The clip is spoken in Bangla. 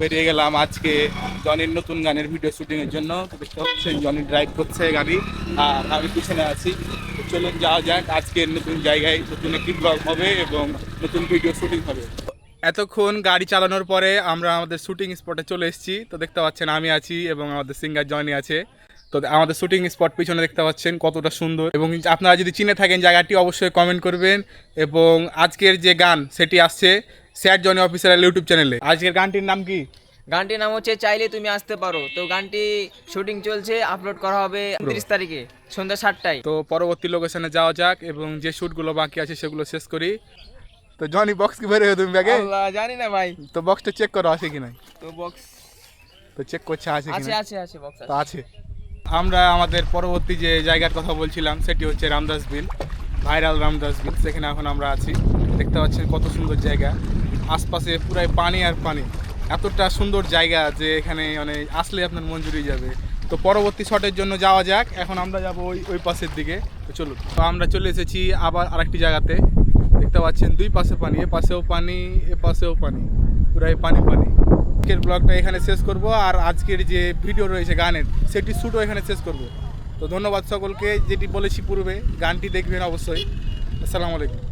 বেরিয়ে গেলাম আজকে জনির নতুন গানের ভিডিও শুটিং এর জন্য। জনি ড্রাইভ করছে গাড়ি, আর আমি পিছনে আছি। চলুন যাওয়া যাক, আজকের নতুন জায়গায় নতুন একটি ব্লগ হবে এবং নতুন ভিডিও শুটিং হবে। এতক্ষণ গাড়ি চালানোর পরে আমরা আমাদের শুটিং স্পটে চলে এসেছি। তো দেখতে পাচ্ছেন, আমি আছি এবং আমাদের সিঙ্গার জনি আছে। তো আমাদের শুটিং স্পট পিছনে দেখতে পাচ্ছেন, কতটা সুন্দর। এবং আপনারা যদি চিনে থাকেন জায়গাটি, অবশ্যই কমেন্ট করবেন। এবং আজকের যে গান, সেটি আসছে স্যার জনি অফিসিয়াল ইউটিউব চ্যানেলে। আজকের গানটির নাম কি? গানটির নাম হচ্ছে চাইলে তুমি আসতে পারো। তো গানটি শুটিং চলছে আপলোড করা হবে তিরিশ তারিখে সন্ধ্যা সাতটায়। তো পরবর্তী লোকেশনে যাওয়া যাক এবং যে শ্যুটগুলো বাকি আছে সেগুলো শেষ করি। তো জনি বক্স কি বেরোয় তুমি ব্যাগে জানি না ভাই। তো বক্সটা চেক করো আছে কি নাই? তো বক্স তো চেক করছে আছে আছে আছে আছে বক্স আছে। আমরা আমাদের পরবর্তী যে জায়গার কথা বলছিলাম সেটি হচ্ছে Ramdas bill viral Ramdas bill সেখানে এখন আমরা আছি। দেখতে পাচ্ছেন কত সুন্দর জায়গা। আশপাশে পুরাই পানি আর পানি। এতটা সুন্দর জায়গা যে এখানে মানে আসলে আপনার মন যাবে। তো পরবর্তী শটের জন্য যাওয়া যাক। এখন আমরা যাব ওই ওই পাশের দিকে। তো চলুন। তো আমরা চলে এসেছি আবার আরেকটি জায়গাতে। দেখতে পাচ্ছেন দুই পাশে পানি, এ পাশেও পানি, এ পাশেও পানি। পুরাই পানি পানি। আজকের ব্লগটা এখানে শেষ করব আর আজকের যে ভিডিও রয়েছে গানের, সেটি শ্যুটও এখানে শেষ করব। তো ধন্যবাদ সকলকে। যেটি বলেছি পূর্বে, গানটি দেখবেন অবশ্যই। আসসালামু আলাইকুম।